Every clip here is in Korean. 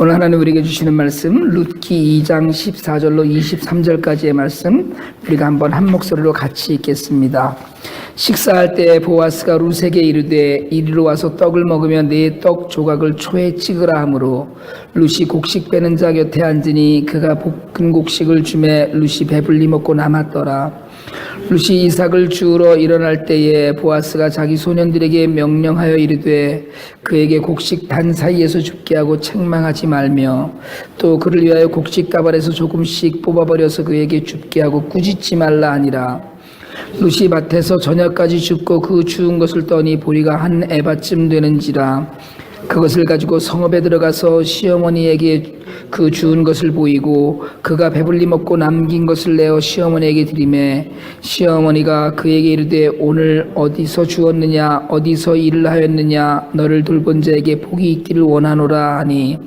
오늘 하나님 우리에게 주시는 말씀 룻기 2장 14절로 23절까지의 말씀 우리가 한번 한 목소리로 같이 읽겠습니다. 식사할 때 보아스가 룻에게 이르되 이리로 와서 떡을 먹으며 네떡 조각을 초에 찍으라 하므로 룻이 곡식 빼는 자 곁에 앉으니 그가 볶은 곡식을 주매 룻이 배불리 먹고 남았더라. 룻이 이삭을 주우러 일어날 때에 보아스가 자기 소년들에게 명령하여 이르되 그에게 곡식 단 사이에서 죽게 하고 책망하지 말며 또 그를 위하여 곡식 가발에서 조금씩 뽑아버려서 그에게 죽게 하고 꾸짖지 말라 하니라. 룻이 밭에서 저녁까지 죽고 그 주운 것을 떠니 보리가 한 에바쯤 되는지라 그것을 가지고 성읍에 들어가서 시어머니에게 그 주운 것을 보이고 그가 배불리 먹고 남긴 것을 내어 시어머니에게 드리매 시어머니가 그에게 이르되 오늘 어디서 주었느냐 어디서 일을 하였느냐 너를 돌본 자에게 복이 있기를 원하노라 하니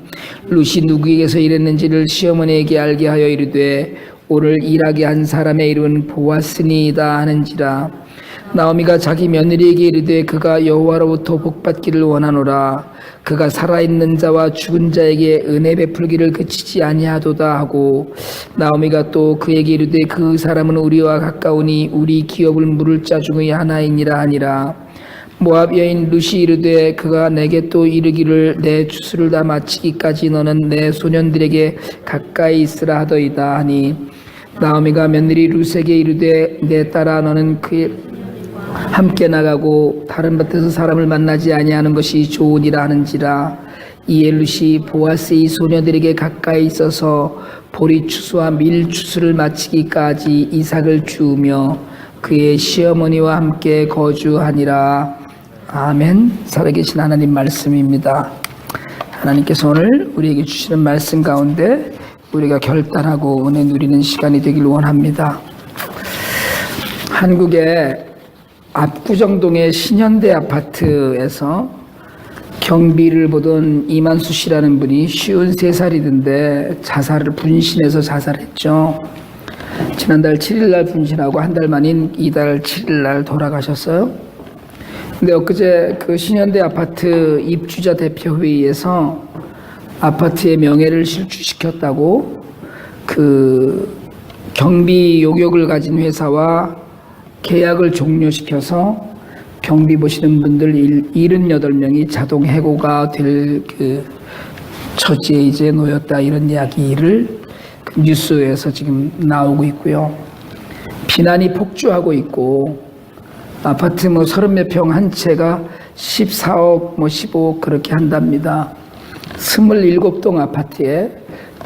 룻이 누구에게서 일했는지를 시어머니에게 알게 하여 이르되 오늘 일하게 한 사람의 이름은 보았으니이다 하는지라 나오미가 자기 며느리에게 이르되 그가 여호와로부터 복받기를 원하노라. 그가 살아있는 자와 죽은 자에게 은혜 베풀기를 그치지 아니하도다 하고 나오미가 또 그에게 이르되 그 사람은 우리와 가까우니 우리 기업을 물을 자 중의 하나이니라 하니라. 모압 여인 루시 이르되 그가 내게 또 이르기를 내 주술을 다 마치기까지 너는 내 소년들에게 가까이 있으라 하더이다 하니 나오미가 며느리 루스에게 이르되 내 딸아 너는 그 함께 나가고 다른 밭에서 사람을 만나지 아니하는 것이 좋으니라 하는지라 이에 루시 보아스의 소녀들에게 가까이 있어서 보리 추수와 밀 추수를 마치기까지 이삭을 주우며 그의 시어머니와 함께 거주하니라. 아멘. 살아계신 하나님 말씀입니다. 하나님께서 오늘 우리에게 주시는 말씀 가운데 우리가 결단하고 은혜 누리는 시간이 되길 원합니다. 한국의 압구정동의 신현대 아파트에서 경비를 보던 이만수 씨라는 분이 53살이던데 자살을 분신해서 자살했죠. 지난달 7일날 분신하고 한 달 만인 이달 7일날 돌아가셨어요. 근데 엊그제 그 신현대 아파트 입주자 대표회의에서 아파트의 명예를 실추시켰다고 그 경비 용역을 가진 회사와 계약을 종료시켜서 경비 보시는 분들 78명이 자동 해고가 될 그 처지에 이제 놓였다 이런 이야기를 그 뉴스에서 지금 나오고 있고요. 비난이 폭주하고 있고 아파트 뭐 30몇 평 한 채가 14억 뭐 15억 그렇게 한답니다. 27동 아파트에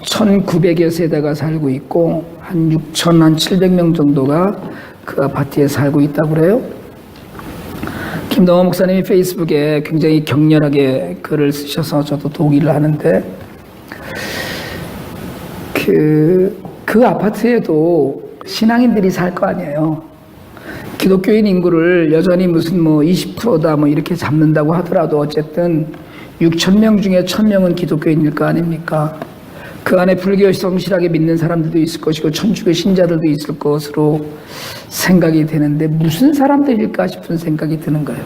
1900여 세대가 살고 있고 한 6천 한 700명 정도가 그 아파트에 살고 있다고 그래요. 김동호 목사님이 페이스북에 굉장히 격렬하게 글을 쓰셔서 저도 동의를 하는데 그, 그 아파트에도 신앙인들이 살 거 아니에요. 기독교인 인구를 여전히 무슨 뭐 20%다 뭐 이렇게 잡는다고 하더라도 어쨌든 6천 명 중에 1,000명은 기독교인일 거 아닙니까? 그 안에 불교 성실하게 믿는 사람들도 있을 것이고 천주교 신자들도 있을 것으로 생각이 되는데 무슨 사람들일까 싶은 생각이 드는 거예요.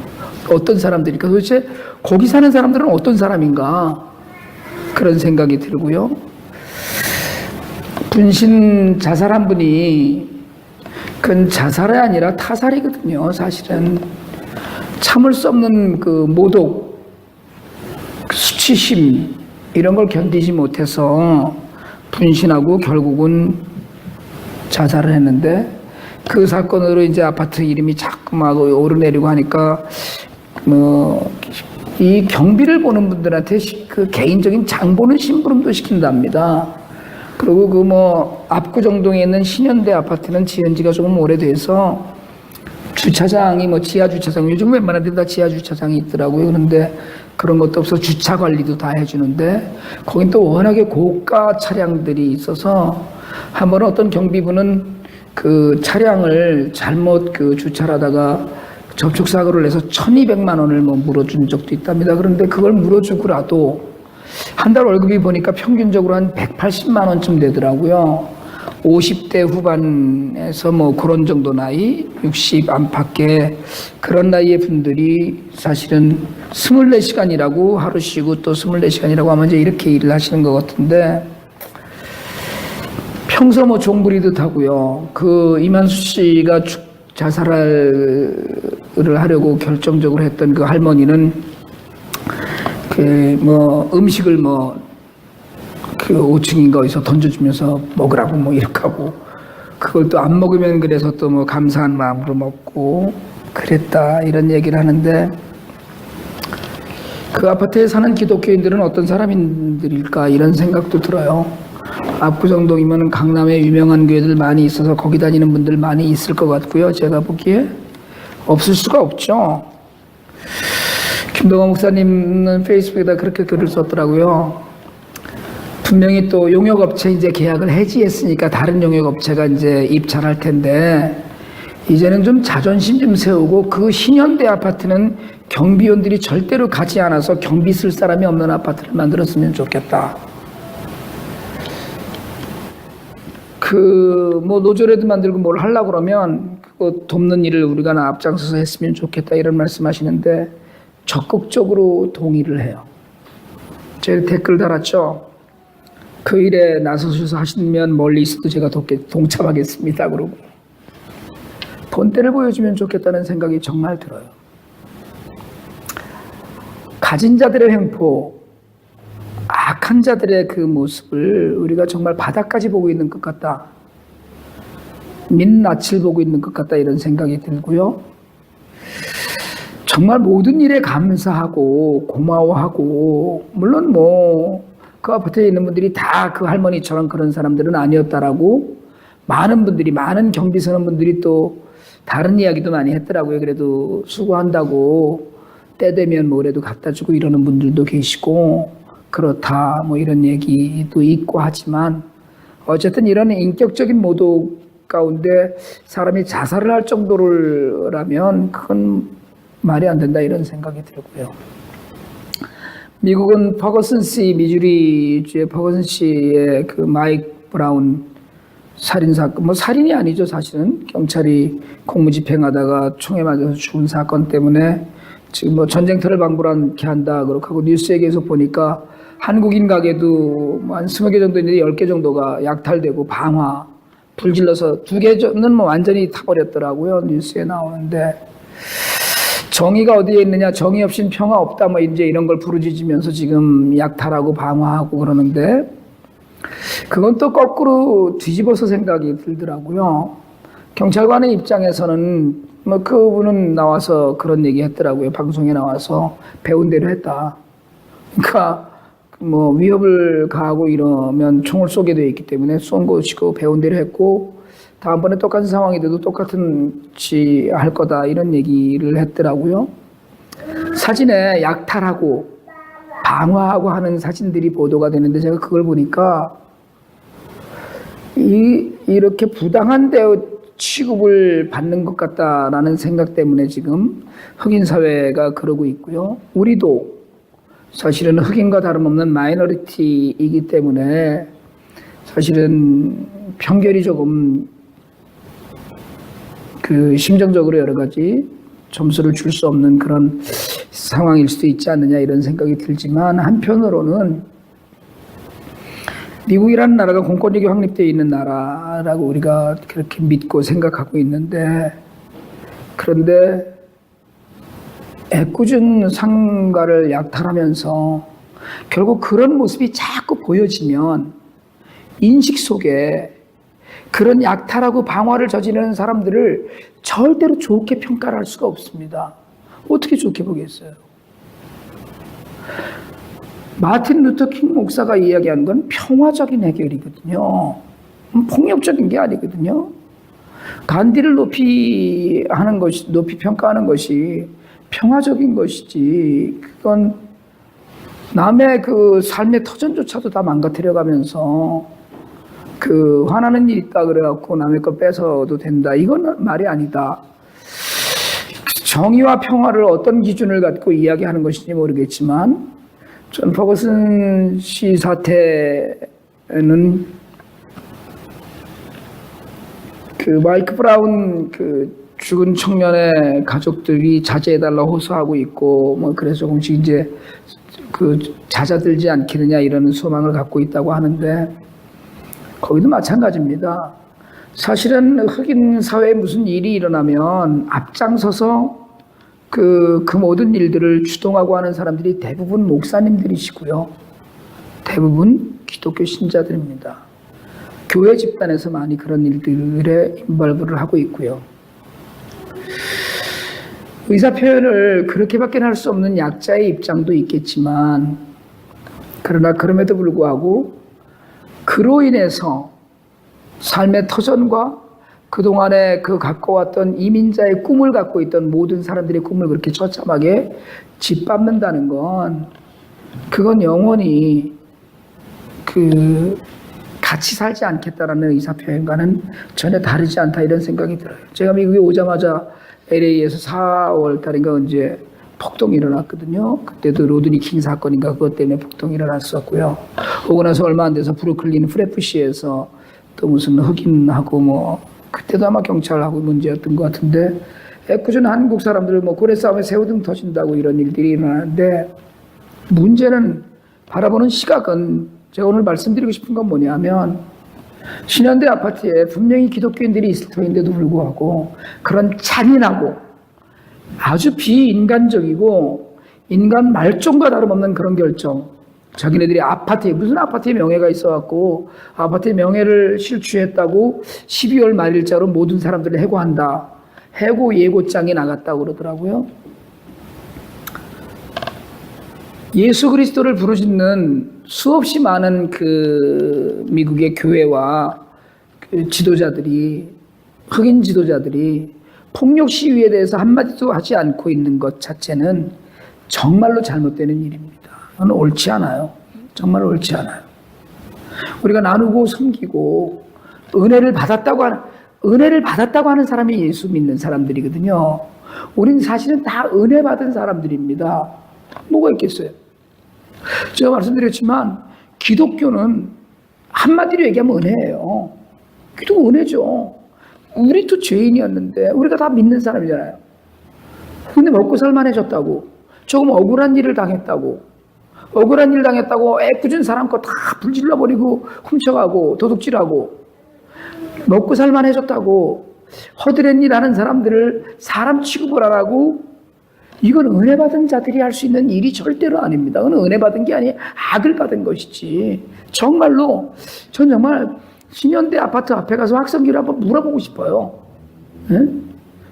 어떤 사람들일까? 도대체 거기 사는 사람들은 어떤 사람인가? 그런 생각이 들고요. 분신 자살한 분이 그건 자살이 아니라 타살이거든요. 사실은 참을 수 없는 그 모독, 수치심 이런 걸 견디지 못해서 분신하고 결국은 자살을 했는데 그 사건으로 이제 아파트 이름이 자꾸 막 오르내리고 하니까 뭐 이 경비를 보는 분들한테 그 개인적인 장보는 심부름도 시킨답니다. 그리고 그 뭐 압구정동에 있는 신현대 아파트는 지은 지가 조금 오래돼서 주차장이 뭐 지하 주차장 요즘 웬만한 데다 지하 주차장이 있더라고요. 그런데 그런 것도 없어 주차 관리도 다 해주는데 거긴 또 워낙에 고가 차량들이 있어서 한 번은 어떤 경비분은 그 차량을 잘못 그 주차를 하다가 접촉 사고를 내서 1,200만 원을 뭐 물어준 적도 있답니다. 그런데 그걸 물어주고라도 한 달 월급이 보니까 평균적으로 한 180만 원쯤 되더라고요. 50대 후반에서 뭐 그런 정도 나이, 60 안팎의 그런 나이의 분들이 사실은 24시간이라고 하루 쉬고 또 24시간이라고 하면 이제 이렇게 일을 하시는 것 같은데 평소 뭐 종부리듯 하고요. 그 이만수 씨가 죽- 자살을 하려고 결정적으로 했던 그 할머니는 그 뭐 음식을 뭐 그 5층인가 어디서 던져주면서 먹으라고 뭐 이렇게 하고 그걸 또 안 먹으면 그래서 또 뭐 감사한 마음으로 먹고 그랬다 이런 얘기를 하는데 그 아파트에 사는 기독교인들은 어떤 사람들일까 이런 생각도 들어요. 압구정동이면 강남에 유명한 교회들 많이 있어서 거기 다니는 분들 많이 있을 것 같고요. 제가 보기에 없을 수가 없죠. 김동원 목사님은 페이스북에다 그렇게 글을 썼더라고요. 분명히 또 용역업체 이제 계약을 해지했으니까 다른 용역업체가 이제 입찰할 텐데 이제는 좀 자존심 좀 세우고 그 신현대 아파트는 경비원들이 절대로 가지 않아서 경비 쓸 사람이 없는 아파트를 만들었으면 좋겠다. 그 뭐 노조라도 만들고 뭘 하려고 그러면 그거 돕는 일을 우리가 나 앞장서서 했으면 좋겠다 이런 말씀하시는데 적극적으로 동의를 해요. 제가 댓글 달았죠. 그 일에 나서셔서 하시면 멀리 있어도 제가 돕게, 동참하겠습니다. 그러고 본때를 보여주면 좋겠다는 생각이 정말 들어요. 가진 자들의 횡포, 악한 자들의 그 모습을 우리가 정말 바닥까지 보고 있는 것 같다. 민낯을 보고 있는 것 같다 이런 생각이 들고요. 정말 모든 일에 감사하고 고마워하고 물론 뭐 그 아파트에 있는 분들이 다 그 할머니처럼 그런 사람들은 아니었다라고 많은 분들이 많은 경비선원 분들이 또 다른 이야기도 많이 했더라고요. 그래도 수고한다고 때 되면 뭐래도 갖다 주고 이러는 분들도 계시고 그렇다 뭐 이런 얘기도 있고 하지만 어쨌든 이런 인격적인 모독 가운데 사람이 자살을 할 정도라면 그건 말이 안 된다 이런 생각이 들고요. 미국은 퍼거슨 씨 미주리주의 퍼거슨 씨의 그 마이크 브라운 살인 사건 뭐 살인이 아니죠 사실은. 경찰이 공무집행하다가 총에 맞아서 죽은 사건 때문에 지금 뭐 전쟁터를 방불하게 한다 그렇게 하고 뉴스에 계속 보니까 한국인 가게도 뭐한 20개 정도 있는데 10개 정도가 약탈되고 방화 불질러서 두 개는 뭐 완전히 타버렸더라고요 뉴스에 나오는데 정의가 어디에 있느냐 정의 없인 평화 없다 뭐 이제 이런 걸 부르짖으면서 지금 약탈하고 방화하고 그러는데 그건 또 거꾸로 뒤집어서 생각이 들더라고요. 경찰관의 입장에서는 뭐 그분은 나와서 그런 얘기 했더라고요. 방송에 나와서 배운 대로 했다. 그러니까 뭐 위협을 가하고 이러면 총을 쏘게 돼 있기 때문에 쏜 것이고 배운 대로 했고 다음번에 똑같은 상황이 돼도 똑같은 지 할 거다 이런 얘기를 했더라고요. 사진에 약탈하고 방화하고 하는 사진들이 보도가 되는데 제가 그걸 보니까 이 이렇게 부당한 대우 취급을 받는 것 같다라는 생각 때문에 지금 흑인 사회가 그러고 있고요. 우리도 사실은 흑인과 다름없는 마이너리티이기 때문에 사실은 편결이 조금 그 심정적으로 여러 가지 점수를 줄 수 없는 그런 상황일 수도 있지 않느냐 이런 생각이 들지만 한편으로는 미국이라는 나라가 공권력이 확립되어 있는 나라라고 우리가 그렇게 믿고 생각하고 있는데 그런데 애꿎은 상가를 약탈하면서 결국 그런 모습이 자꾸 보여지면 인식 속에 그런 약탈하고 방화를 저지르는 사람들을 절대로 좋게 평가를 할 수가 없습니다. 어떻게 좋게 보겠어요? 마틴 루터 킹 목사가 이야기하는 건 평화적인 해결이거든요. 음, 폭력적인 게 아니거든요. 간디를 높이 하는 것이, 높이 평가하는 것이 평화적인 것이지, 그건 남의 그 삶의 터전조차도 다 망가뜨려 가면서 그 화나는 일 있다 그래갖고 남의 걸 뺏어도 된다. 이건 말이 아니다. 정의와 평화를 어떤 기준을 갖고 이야기하는 것인지 모르겠지만 전 퍼거슨 씨 사태는 그 마이크 브라운 그 죽은 청년의 가족들이 자제해달라 호소하고 있고 뭐 그래서 조금씩 이제 그 잦아들지 않겠느냐 이런 소망을 갖고 있다고 하는데 거기도 마찬가지입니다. 사실은 흑인 사회에 무슨 일이 일어나면 앞장서서 그, 그 모든 일들을 주동하고 하는 사람들이 대부분 목사님들이시고요. 대부분 기독교 신자들입니다. 교회 집단에서 많이 그런 일들에 인발부를 하고 있고요. 의사 표현을 그렇게밖에 할 수 없는 약자의 입장도 있겠지만, 그러나 그럼에도 불구하고 그로 인해서 삶의 터전과 그동안에 그 갖고 왔던 이민자의 꿈을 갖고 있던 모든 사람들의 꿈을 그렇게 처참하게 짓밟는다는 건 그건 영원히 그 같이 살지 않겠다라는 의사표현과는 전혀 다르지 않다 이런 생각이 들어요. 제가 미국에 오자마자 LA에서 4월 달인가 언제 폭동이 일어났거든요. 그때도 로드니 킹 사건인가 그것 때문에 폭동이 일어났었고요. 오고 나서 얼마 안 돼서 브루클린 프레프시에서 또 무슨 흑인하고 뭐 그때도 아마 경찰하고 문제였던 것 같은데 애꿎은 한국 사람들 뭐 고래 싸움에 새우등 터진다고 이런 일들이 일어나는데 문제는 바라보는 시각은 제가 오늘 말씀드리고 싶은 건 뭐냐면 신현대 아파트에 분명히 기독교인들이 있을 터인데도 불구하고 그런 잔인하고 아주 비인간적이고 인간 말종과 다름없는 그런 결정 자기네들이 아파트에 무슨 아파트에 명예가 있어갖고 아파트의 명예를 실추했다고 12월 말일자로 모든 사람들을 해고한다. 해고 예고장이 나갔다고 그러더라고요. 예수 그리스도를 부르짖는 수없이 많은 그 미국의 교회와 그 지도자들이 흑인 지도자들이 폭력 시위에 대해서 한마디도 하지 않고 있는 것 자체는 정말로 잘못되는 일입니다. 그건 옳지 않아요. 정말 옳지 않아요. 우리가 나누고 섬기고 은혜를 받았다고 하는 은혜를 받았다고 하는 사람이 예수 믿는 사람들이거든요. 우리는 사실은 다 은혜 받은 사람들입니다. 뭐가 있겠어요? 제가 말씀드렸지만 기독교는 한마디로 얘기하면 은혜예요. 기독 은혜죠. 우리도 죄인이었는데 우리가 다 믿는 사람이잖아요. 근데 먹고 살만해졌다고 조금 억울한 일을 당했다고 억울한 일 당했다고 애꿎은 사람 거 다 불질러 버리고 훔쳐가고 도둑질하고 먹고 살만해졌다고 허드렛 일 하는 사람들을 사람 취급을 하라고 이건 은혜 받은 자들이 할 수 있는 일이 절대로 아닙니다. 은혜 받은 게 아니에요. 악을 받은 것이지. 정말로 전 정말 신현대 아파트 앞에 가서 확성기를 한번 물어보고 싶어요. 예?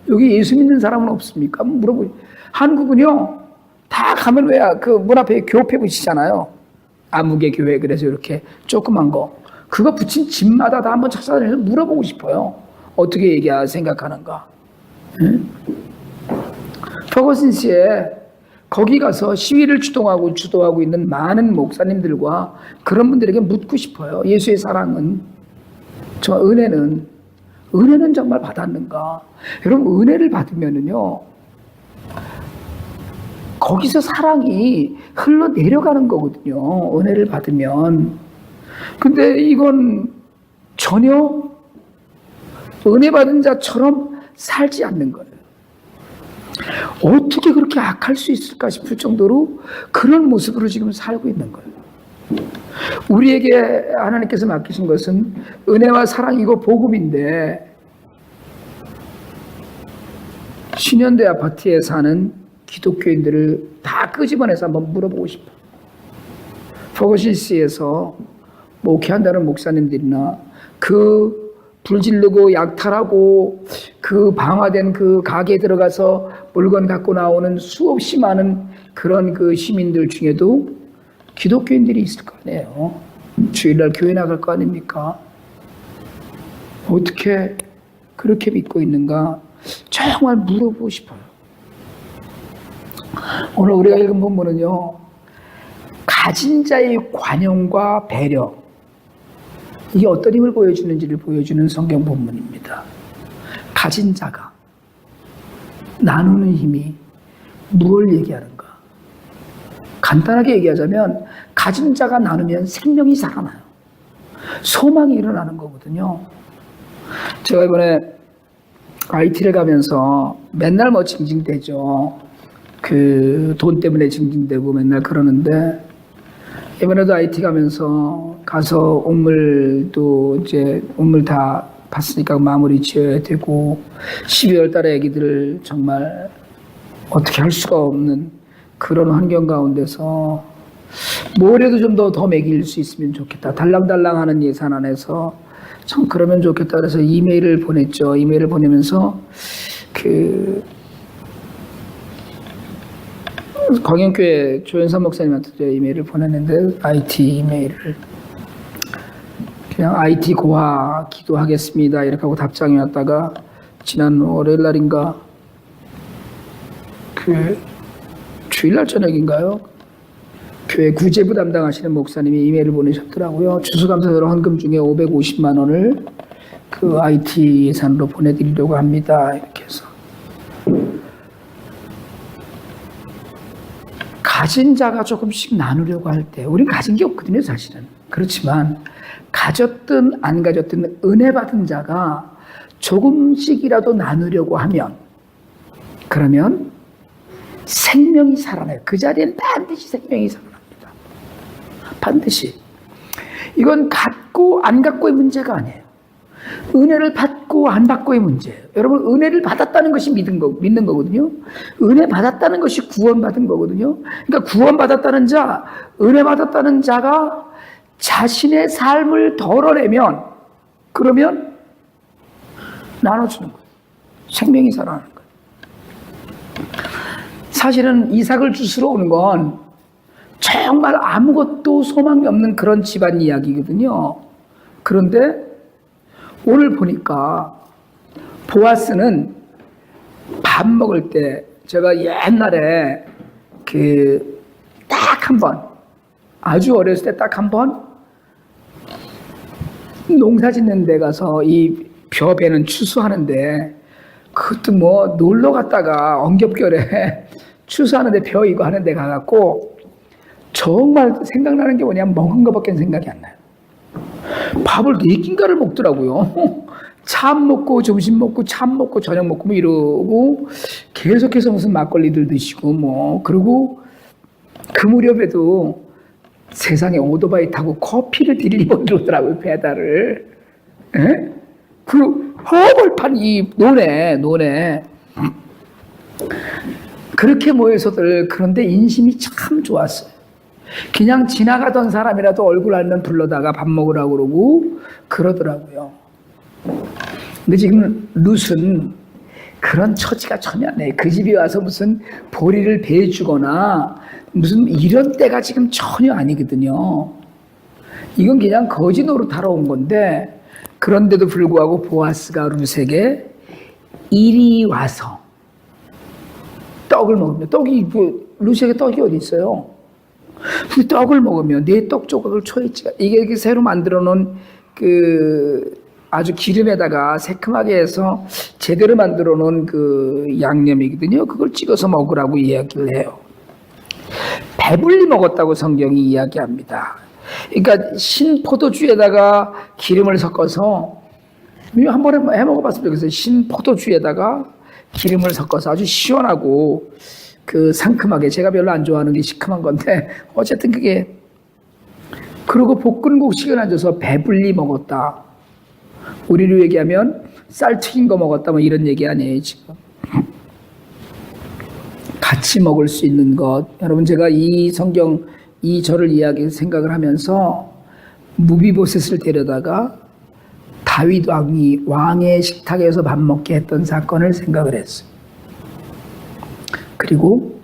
여기 예수 믿는 사람은 없습니까? 물어보. 한국은요 다 가면 왜야 그문 앞에 교회 붙이잖아요. 아무개 교회 그래서 이렇게 조그만 거 그거 붙인 집마다 다 한번 찾아다니면서 물어보고 싶어요. 어떻게 얘기야 생각하는가? 응? 퍼거슨시에 거기 가서 시위를 주동하고 주도하고 있는 많은 목사님들과 그런 분들에게 묻고 싶어요. 예수의 사랑은 저 은혜는 은혜는 정말 받았는가? 여러분 은혜를 받으면은요 거기서 사랑이 흘러 내려가는 거거든요. 은혜를 받으면. 근데 이건 전혀 은혜 받은 자처럼 살지 않는 거예요. 어떻게 그렇게 악할 수 있을까 싶을 정도로 그런 모습으로 지금 살고 있는 거예요. 우리에게 하나님께서 맡기신 것은 은혜와 사랑이고 복음인데 신현대 아파트에 사는 기독교인들을 다 끄집어내서 한번 물어보고 싶어. 포거시스에서 목회한다는 목사님들이나 그 불질르고 약탈하고 그 방화된 그 가게에 들어가서 물건 갖고 나오는 수없이 많은 그런 그 시민들 중에도 기독교인들이 있을 거 아니에요. 주일날 교회 나갈 거 아닙니까? 어떻게 그렇게 믿고 있는가? 정말 물어보고 싶어요. 오늘 우리가 읽은 본문은요, 가진 자의 관용과 배려, 이게 어떤 힘을 보여주는지를 보여주는 성경 본문입니다. 가진 자가 나누는 힘이 무엇을 얘기하는가? 간단하게 얘기하자면, 가진 자가 나누면 생명이 살아나요. 소망이 일어나는 거거든요. 제가 이번에 IT를 가면서 맨날 뭐 징징대죠. 그 돈 때문에 징징대고 맨날 그러는데 이번에도 IT 가면서 가서 옥물도 이제 옥물 다 봤으니까 마무리 지어야 되고 12월 달에 애기들 정말 어떻게 할 수가 없는 그런 환경 가운데서 뭐래도 좀 더더 먹일 수 있으면 좋겠다. 달랑달랑 하는 예산 안에서 참 그러면 좋겠다. 그래서 이메일을 보냈죠. 이메일을 보내면서 그 광영교회 조현삼 목사님한테 이메일을 보냈는데 IT 이메일을 그냥 IT 고화 기도하겠습니다 이렇게 하고 답장이 왔다가 지난 월요일 날인가 그 주일날 저녁인가요? 교회 구제부 담당하시는 목사님이 이메일을 보내셨더라고요. 추수감사절 헌금 중에 550만 원을 그 IT 예산으로 보내드리려고 합니다. 이렇게 해서 가진 자가 조금씩 나누려고 할 때, 우린 가진 게 없거든요, 사실은. 그렇지만, 가졌든 안 가졌든 은혜 받은 자가 조금씩이라도 나누려고 하면, 그러면 생명이 살아나요. 그 자리엔 반드시 생명이 살아납니다. 반드시. 이건 갖고 안 갖고의 문제가 아니에요. 은혜를 받고 안 받고의 문제예요. 여러분 은혜를 받았다는 것이 믿은 거 믿는 거거든요. 은혜 받았다는 것이 구원받은 거거든요. 그러니까 구원받았다는 자, 은혜 받았다는 자가 자신의 삶을 덜어내면 그러면 나눠주는 거예요. 생명이 살아나는 거예요. 사실은 이삭을 주스러 오는 건 정말 아무것도 소망이 없는 그런 집안 이야기거든요. 그런데 오늘 보니까 보아스는 밥 먹을 때 제가 옛날에 그 딱 한 번 아주 어렸을 때 딱 한 번 농사 짓는 데 가서 이 벼배는 추수하는데 그것도 뭐 놀러 갔다가 엉겹결에 추수하는데 벼 이거 하는데 가갖고 정말 생각나는 게 뭐냐면 먹은 거밖에 생각이 안 나요. 밥을 네 끼인가를 먹더라고요. 참 먹고 점심 먹고 참 먹고 저녁 먹고 뭐 이러고 계속해서 무슨 막걸리들 드시고 뭐 그리고 그 무렵에도 세상에 오토바이 타고 커피를 드리고 이러더라고요 배달을. 예? 그 허벌판 이 논에 논에 그렇게 모여서들 그런데 인심이 참 좋았어요. 그냥 지나가던 사람이라도 얼굴 알면 불러다가 밥 먹으라고 그러고 그러더라고요. 근데 지금 룻은 그런 처지가 전혀 안 해. 그 집에 와서 무슨 보리를 배주거나 무슨 이런 때가 지금 전혀 아니거든요. 이건 그냥 거지 노릇하러 온 건데 그런데도 불구하고 보아스가 룻에게 이리 와서 떡을 먹으면 떡이 그 룻에게 떡이 어디 있어요? 그 떡을 먹으면 내떡 조각을 초이치가 이게 이렇게 새로 만들어 놓은 그 아주 기름에다가 새큼하게 해서 제대로 만들어 놓은 그 양념이거든요. 그걸 찍어서 먹으라고 이야기를 해요. 배불리 먹었다고 성경이 이야기합니다. 그러니까 신포도주에다가 기름을 섞어서 한 번에 해 먹어봤으면 좋겠어요. 신포도주에다가 기름을 섞어서 아주 시원하고 그 상큼하게 제가 별로 안 좋아하는 게 시큼한 건데 어쨌든 그게 그리고 볶은국식을 앉아서 배불리 먹었다. 우리로 얘기하면 쌀 튀긴 거 먹었다 뭐 이런 얘기 아니에요 지금. 같이 먹을 수 있는 것 여러분 제가 이 성경 이 절을 이야기 생각을 하면서 무비보셋을 데려다가 다윗 왕이 왕의 식탁에서 밥 먹게 했던 사건을 생각을 했어요. 그리고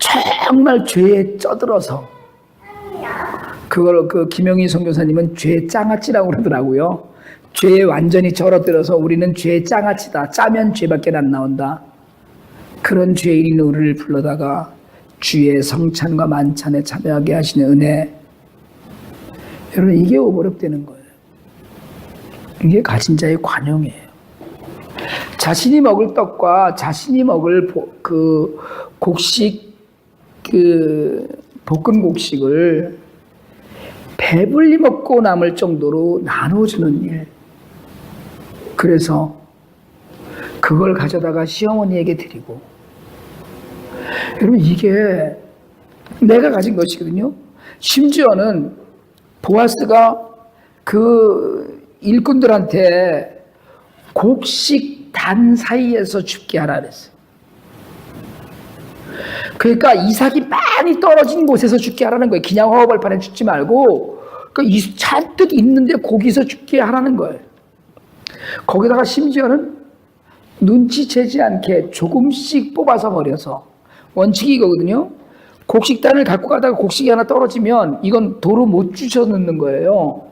정말 죄에 쩌들어서 그걸 그 김영희 선교사님은 죄 짱아찌라고 그러더라고요. 죄에 완전히 절어들어서 우리는 죄 짱아찌다. 짜면 죄밖에 안 나온다. 그런 죄인인 우리를 불러다가 주의 성찬과 만찬에 참여하게 하시는 은혜. 여러분 이게 오버랩되는 거예요. 이게 가진 자의 관용이에요. 자신이 먹을 떡과 자신이 먹을 보- 그 곡식 그 볶은 곡식을 배불리 먹고 남을 정도로 나눠주는 일. 그래서 그걸 가져다가 시어머니에게 드리고 여러분 이게 내가 가진 것이거든요. 심지어는 보아스가 그 일꾼들한테 곡식 단 사이에서 죽게 하라 그랬어요. 그러니까 이삭이 많이 떨어진 곳에서 죽게 하라는 거예요. 그냥 허허벌판에 죽지 말고 그 이- 잔뜩 있는데 거기서 죽게 하라는 거예요. 거기다가 심지어는 눈치채지 않게 조금씩 뽑아서 버려서 원칙이 이거거든요. 곡식단을 갖고 가다가 곡식이 하나 떨어지면 이건 도로 못 주셔 넣는 거예요.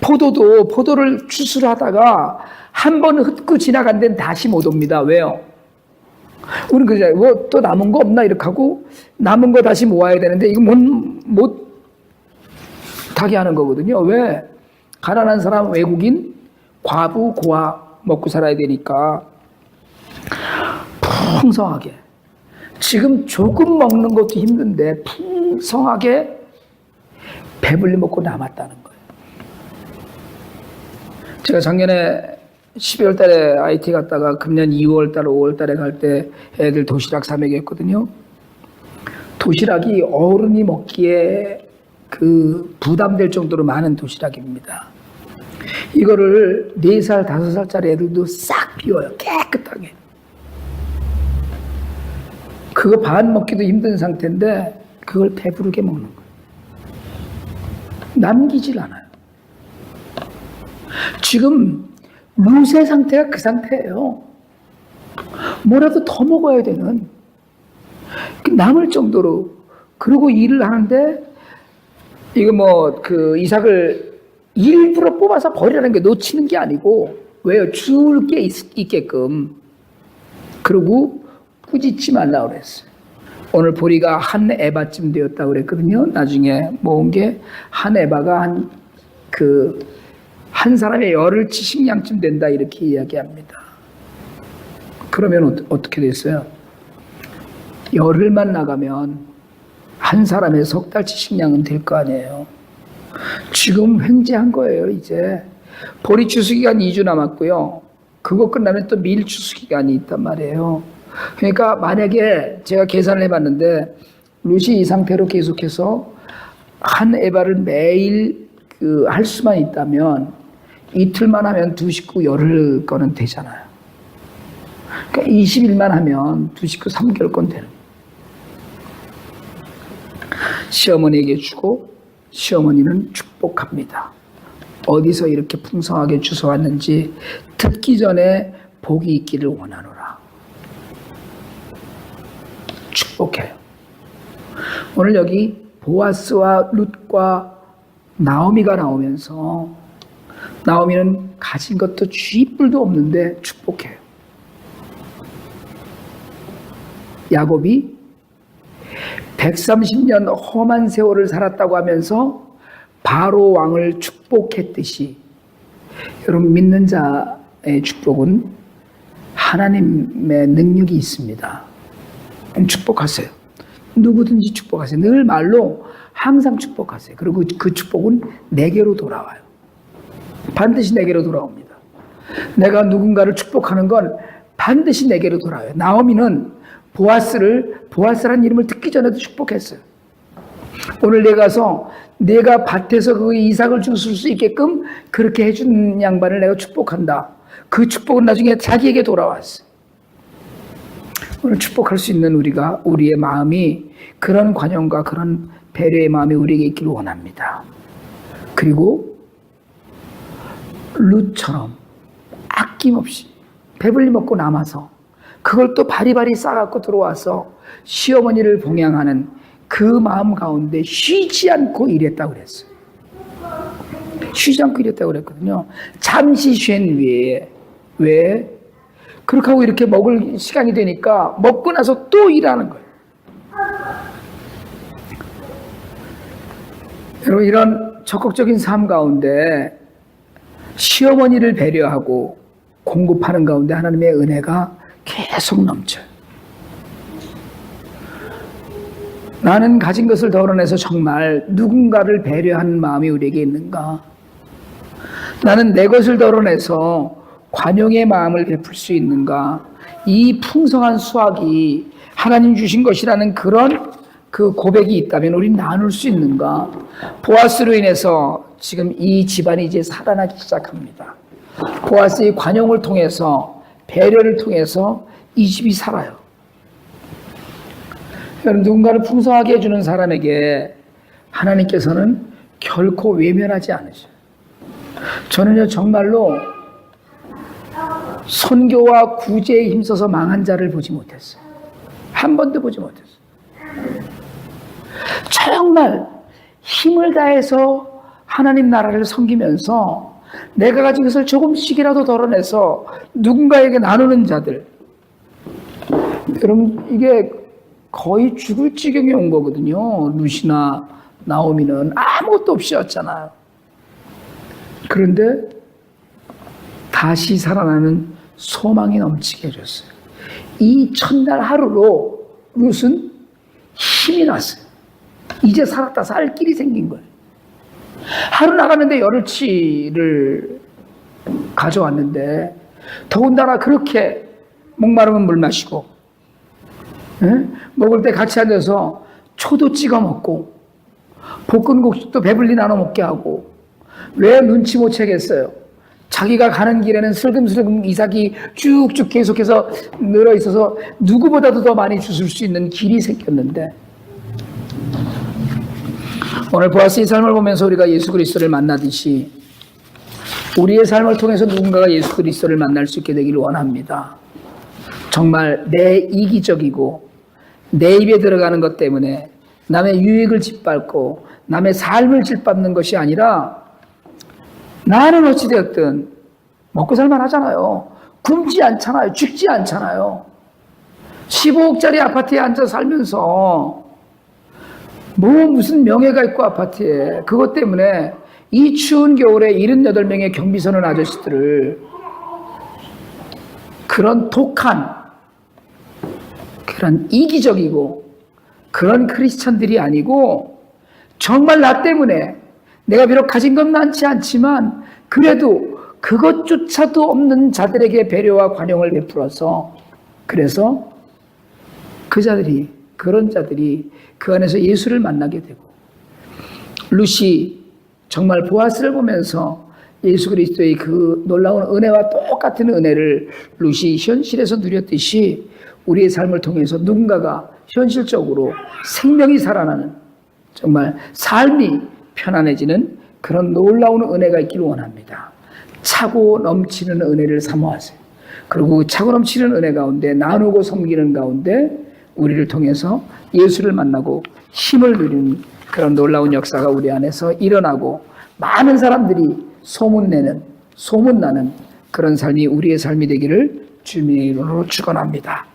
포도도 포도를 추수하다가 한 번 흩고 지나간 데는 다시 못 옵니다. 왜요? 우리는 그죠. 뭐또 남은 거 없나 이렇게 하고 남은 거 다시 모아야 되는데 이거 못, 못 타게 하는 거거든요. 왜? 가난한 사람, 외국인, 과부, 고아 먹고 살아야 되니까 풍성하게. 지금 조금 먹는 것도 힘든데 풍성하게 배불리 먹고 남았다는 거예요. 제가 작년에 12월 달에 IT 갔다가 금년 2월 달, 5월 달에 갈 때 애들 도시락 사 먹였거든요. 도시락이 어른이 먹기에 그 부담될 정도로 많은 도시락입니다. 이거를 4살, 5살짜리 애들도 싹 비워요. 깨끗하게. 그거 반 먹기도 힘든 상태인데 그걸 배부르게 먹는 거예요. 남기질 않아요. 지금 루세 상태가 그 상태예요. 뭐라도 더 먹어야 되는 그 남을 정도로 그러고 일을 하는데 이거 뭐 그 이삭을 일부러 뽑아서 버리라는 게 놓치는 게 아니고 왜요? 줄 게 있게끔 그러고 꾸짖지 말라 그랬어요. 오늘 보리가 한 에바쯤 되었다고 그랬거든요. 나중에 모은 게 한 에바가 한 그 한 사람의 열흘 치식량쯤 된다 이렇게 이야기합니다. 그러면 어, 어떻게 됐어요? 열흘만 나가면 한 사람의 석 달치 식량은 될 거 아니에요. 지금 횡재한 거예요, 이제. 보리 추수 기간 2주 남았고요. 그거 끝나면 또 밀 추수 기간이 있단 말이에요. 그러니까 만약에 제가 계산을 해봤는데 루시 이 상태로 계속해서 한 에바를 매일 그 할 수만 있다면 이틀만 하면 두 식구 열흘 거는 되잖아요. 그러니까 20일만 하면 두 식구 3개월 건 되는. 시어머니에게 주고 시어머니는 축복합니다. 어디서 이렇게 풍성하게 주워왔는지 듣기 전에 복이 있기를 원하노라. 축복해요. 오늘 여기 보아스와 룻과 나오미가 나오면서 나오미는 가진 것도 쥐뿔도 없는데 축복해요. 야곱이 130년 험한 세월을 살았다고 하면서 바로 왕을 축복했듯이 여러분 믿는 자의 축복은 하나님의 능력이 있습니다. 축복하세요. 누구든지 축복하세요. 늘 말로 항상 축복하세요. 그리고 그 축복은 내게로 돌아와요. 반드시 내게로 돌아옵니다. 내가 누군가를 축복하는 건 반드시 내게로 돌아와요. 나오미는 보아스를 보아스라는 이름을 듣기 전에도 축복했어요. 오늘 내가 가서 내가 밭에서 그 이삭을 줄수 있게끔 그렇게 해준 양반을 내가 축복한다. 그 축복은 나중에 자기에게 돌아왔어요. 오늘 축복할 수 있는 우리가 우리의 마음이 그런 관용과 그런 배려의 마음이 우리에게 있기를 원합니다. 그리고 룻처럼 아낌없이 배불리 먹고 남아서 그걸 또 바리바리 싸갖고 들어와서 시어머니를 봉양하는 그 마음 가운데 쉬지 않고 일했다고 그랬어요. 쉬지 않고 일했다고 그랬거든요. 잠시 쉰 위에 왜 그렇게 하고 이렇게 먹을 시간이 되니까 먹고 나서 또 일하는 거예요. 여러분 이런 적극적인 삶 가운데 시어머니를 배려하고 공급하는 가운데 하나님의 은혜가 계속 넘쳐요. 나는 가진 것을 덜어내서 정말 누군가를 배려하는 마음이 우리에게 있는가? 나는 내 것을 덜어내서 관용의 마음을 베풀 수 있는가? 이 풍성한 수확이 하나님 주신 것이라는 그런 그 고백이 있다면 우리 나눌 수 있는가? 보아스로 인해서 지금 이 집안이 이제 살아나기 시작합니다. 보아스의 관용을 통해서 배려를 통해서 이 집이 살아요. 여러분 누군가를 풍성하게 해주는 사람에게 하나님께서는 결코 외면하지 않으셔요. 저는요 정말로 선교와 구제에 힘써서 망한 자를 보지 못했어요. 한 번도 보지 못했어요. 정말 힘을 다해서 하나님 나라를 섬기면서 내가 가진 것을 조금씩이라도 덜어내서 누군가에게 나누는 자들. 여러분 이게 거의 죽을 지경에 온 거거든요. 루시나 나오미는 아무것도 없이 였잖아요. 그런데 다시 살아나는 소망이 넘치게 해줬어요. 이 첫날 하루로 룻은 힘이 났어요. 이제 살았다 살 길이 생긴 거예요. 하루 나가는데 열흘치를 가져왔는데 더군다나 그렇게 목마르면 물 마시고 예? 먹을 때 같이 앉아서 초도 찍어 먹고 볶은국수도 배불리 나눠 먹게 하고 왜 눈치 못 채겠어요? 자기가 가는 길에는 슬금슬금 이삭이 쭉쭉 계속해서 늘어 있어서 누구보다도 더 많이 주실 수 있는 길이 생겼는데 오늘 보아스의 삶을 보면서 우리가 예수 그리스도를 만나듯이 우리의 삶을 통해서 누군가가 예수 그리스도를 만날 수 있게 되기를 원합니다. 정말 내 이기적이고 내 입에 들어가는 것 때문에 남의 유익을 짓밟고 남의 삶을 짓밟는 것이 아니라 나는 어찌되었든 먹고 살만 하잖아요. 굶지 않잖아요. 죽지 않잖아요. 15억짜리 아파트에 앉아 살면서 뭐 무슨 명예가 있고 아파트에. 그것 때문에 이 추운 겨울에 78명의 경비선을 아저씨들을 그런 독한 그런 이기적이고 그런 크리스천들이 아니고 정말 나 때문에 내가 비록 가진 건 많지 않지만 그래도 그것조차도 없는 자들에게 배려와 관용을 베풀어서 그래서 그 자들이 그런 자들이 그 안에서 예수를 만나게 되고 루시 정말 보아스를 보면서 예수 그리스도의 그 놀라운 은혜와 똑같은 은혜를 루시 현실에서 누렸듯이 우리의 삶을 통해서 누군가가 현실적으로 생명이 살아나는 정말 삶이 편안해지는 그런 놀라운 은혜가 있기를 원합니다. 차고 넘치는 은혜를 사모하세요. 그리고 그 차고 넘치는 은혜 가운데 나누고 섬기는 가운데 우리를 통해서 예수를 만나고 힘을 누리는 그런 놀라운 역사가 우리 안에서 일어나고 많은 사람들이 소문내는 소문나는 그런 삶이 우리의 삶이 되기를 주님의 이름으로 축원합니다.